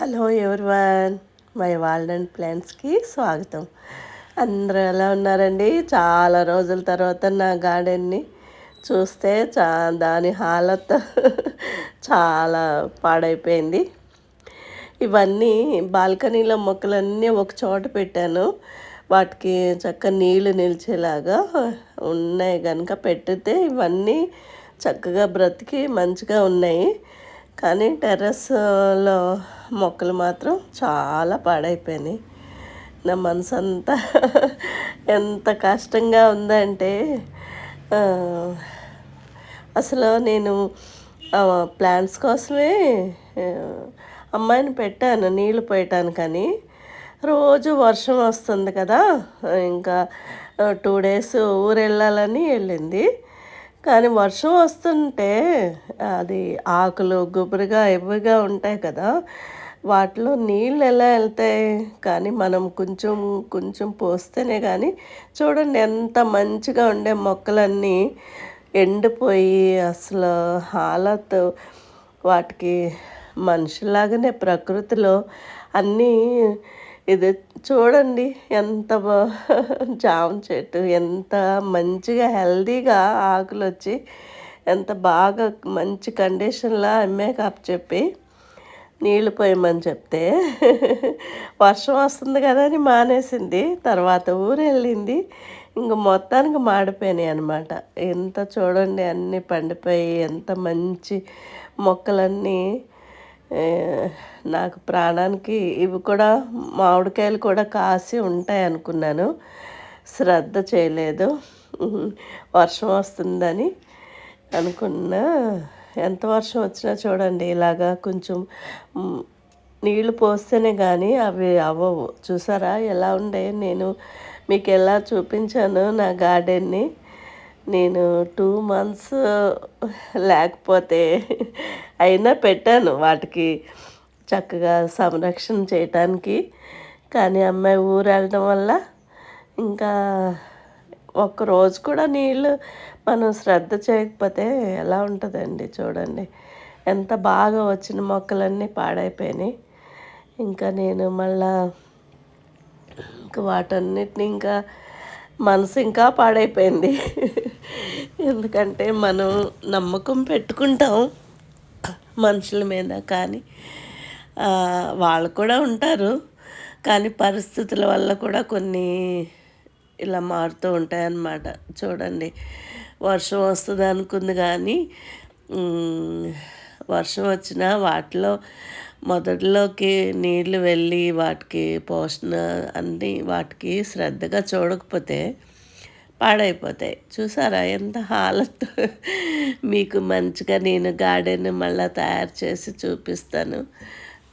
Hello everyone my world and ప్లాంట్స్కి స్వాగతం. అందరూ ఎలా ఉన్నారండి? చాలా రోజుల తర్వాత నా గార్డెన్ని చూస్తే చా దాని హాలత్ చాలా పాడైపోయింది. ఇవన్నీ బాల్కనీలో మొక్కలన్నీ ఒక చోట పెట్టాను. వాటికి చక్క నీళ్ళు నిలిచేలాగా ఉన్నాయి కనుక పెట్టితే ఇవన్నీ చక్కగా బ్రతికి మంచిగా ఉన్నాయి. కానీ టెర్రస్లో మొక్కలు మాత్రం చాలా పాడైపోయినాయి. నా మనసు అంతా ఎంత కష్టంగా ఉందంటే అసలు నేను ప్లాంట్స్ కోసమే అమ్మాయిని పెట్టాను నీళ్ళు పోయటానికని రోజు వర్షం వస్తుంది కదా ఇంకా టూ డేస్ ఊరు వెళ్ళాలని వెళ్ళింది. కానీ వర్షం వస్తుంటే అది ఆకులు గుబురుగా ఎవ్వగా ఉంటాయి కదా వాటిలో నీళ్ళు ఎలా వెళ్తాయి? కానీ మనం కొంచెం కొంచెం పోస్తేనే కానీ చూడండి ఎంత మంచిగా ఉండే మొక్కలన్నీ ఎండిపోయి అసలు హాలత్ వాటికి మనుషులాగానే ప్రకృతిలో అన్నీ ఇది చూడండి ఎంత జామ చెట్టు ఎంత మంచిగా హెల్దీగా ఆకులు వచ్చి ఎంత బాగా మంచి కండిషన్లో అమ్మే కాపు చెప్పి నీళ్ళు పోయమని చెప్తే వర్షం వస్తుంది కదా అని మానేసింది. తర్వాత ఊరు వెళ్ళింది. ఇంక మొత్తానికి మాడిపోయినాయి అనమాట ఎంత చూడండి అన్నీ పండిపోయి ఎంత మంచి మొక్కలన్నీ నాకు ప్రాణానికి ఇవి కూడా మామిడికాయలు కూడా కాసి ఉంటాయి అనుకున్నాను. శ్రద్ధ చేయలేదు. వర్షం వస్తుందని అనుకున్నా. ఎంత వర్షం వచ్చినా చూడండి ఇలాగా కొంచెం నీళ్ళు పోస్తేనే కానీ అవి అవ్వవు. చూసారా ఎలా ఉండే? నేను మీకు ఎలా చూపించాను నా గార్డెన్ని. నేను టూ మంత్స్ లేకపోతే అయినా పెట్టాను వాటికి చక్కగా సంరక్షణ చేయటానికి. కానీ అమ్మాయి ఊరు వెళ్ళడం వల్ల ఇంకా ఒక్కరోజు కూడా నీళ్ళు మనం శ్రద్ధ చేయకపోతే ఎలా ఉంటుందండి చూడండి. ఎంత బాగా వచ్చిన మొక్కలన్నీ పాడైపోయినాయి. ఇంకా నేను మళ్ళా ఇంకా వాటన్నిటిని ఇంకా మనసు ఇంకా పాడైపోయింది. ఎందుకంటే మనం నమ్మకం పెట్టుకుంటాం మనుషుల మీద కానీ వాళ్ళు కూడా ఉంటారు. కానీ పరిస్థితుల వల్ల కూడా కొన్ని ఇలా మారుతూ ఉంటాయన్నమాట. చూడండి. వర్షం వస్తుంది అనుకుంది కానీ వర్షం వచ్చినా వాటిలో మొదట్లోకి నీళ్ళు వెళ్ళి వాటికి పోషణ అన్నీ వాటికి శ్రద్ధగా చూడకపోతే పాడైపోతాయి. చూసారా ఎంత హాలత్ మీకు మంచిగా నేను గార్డెన్ మళ్ళీ తయారు చేసి చూపిస్తాను.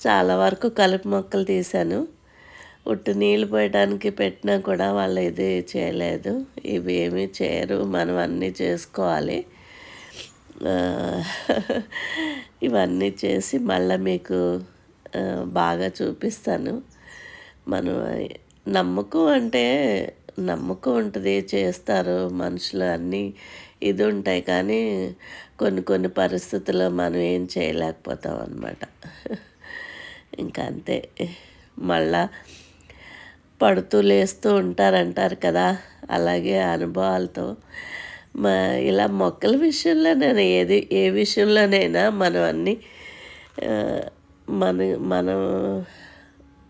చాలా వరకు కలుపు మొక్కలు తీశాను. ఉట్టు నీళ్ళు పోయడానికి పెట్టినా కూడా వాళ్ళు ఇది చేయలేదు. ఇవి ఏమీ చేయరు. మనం అన్నీ చేసుకోవాలి. ఇవన్నీ చేసి మళ్ళీ మీకు బాగా చూపిస్తాను. మనం నమ్మకం అంటే నమ్మకం ఉంటుంది. చేస్తారు మనుషులు అన్నీ ఇది ఉంటాయి. కానీ కొన్ని కొన్ని పరిస్థితుల్లో మనం ఏం చేయలేకపోతాం అన్నమాట. ఇంకా అంతే. మళ్ళా పడుతూ లేస్తూ ఉంటారంటారు కదా. అలాగే అనుభవాలతో. మా ఇలా మొక్కల విషయంలో నేను ఏది ఏ విషయంలోనైనా మనం అన్నీ మన మనం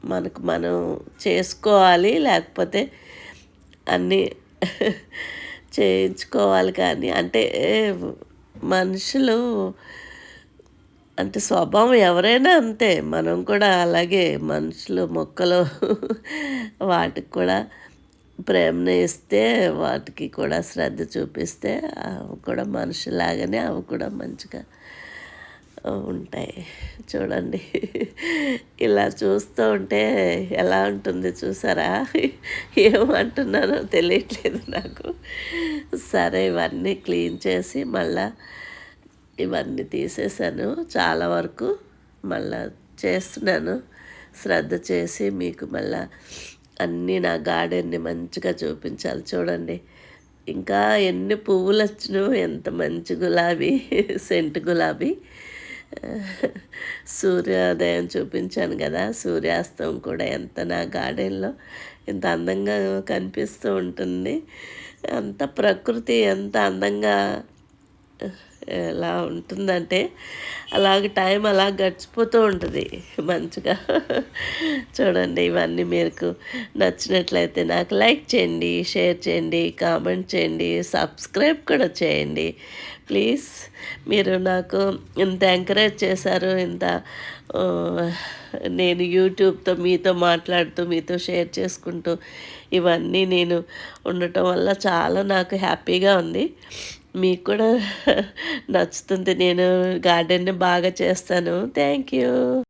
మనకు మనం చేసుకోవాలి లేకపోతే అన్నీ చేయించుకోవాలి కానీ అంటే మనుషులు అంటే స్వభావం ఎవరైనా అంతే. మనం కూడా అలాగే మనుషులు మొక్కలు వాటికి కూడా ప్రేమను ఇస్తే వాటికి కూడా శ్రద్ధ చూపిస్తే అవి కూడా మనుషులాగానే అవి కూడా మంచిగా ఉంటాయి. చూడండి. ఇలా చూస్తూ ఉంటే ఎలా ఉంటుంది చూసారా? ఏమంటున్నానో తెలియట్లేదు నాకు. సరే ఇవన్నీ క్లీన్ చేసి మళ్ళీ ఇవన్నీ తీసేసాను. చాలా వరకు మళ్ళా చేస్తున్నాను. శ్రద్ధ చేసి మీకు మళ్ళా అన్నీ నా గార్డెన్ని మంచిగా చూపించాలి. చూడండి. ఇంకా ఎన్ని పువ్వులు వచ్చినో ఎంత మంచి గులాబీ సెంట్ గులాబీ. సూర్యోదయం చూపించాను కదా. సూర్యాస్తం కూడా ఎంత నా గార్డెన్లో. ఎంత అందంగా కనిపిస్తూ ఉంటుంది. అంత ప్రకృతి ఎంత అందంగా ఎలా ఉంటుందంటే అలాగ టైం అలా గడిచిపోతూ ఉంటుంది మంచిగా. చూడండి ఇవన్నీ మీకు నచ్చినట్లయితే నాకు లైక్ చేయండి షేర్ చేయండి కామెంట్ చేయండి సబ్స్క్రైబ్ కూడా చేయండి. ప్లీజ్ మీరు నాకు ఇంత ఎంకరేజ్ చేశారు ఇంత నేను యూట్యూబ్తో మీతో మాట్లాడుతూ మీతో షేర్ చేసుకుంటూ ఇవన్నీ నేను ఉండటం వల్ల చాలా నాకు హ్యాపీగా ఉంది. మీకు కూడా నచ్చుతుంది. నేను గార్డెన్ని బాగా చేస్తాను. Thank you.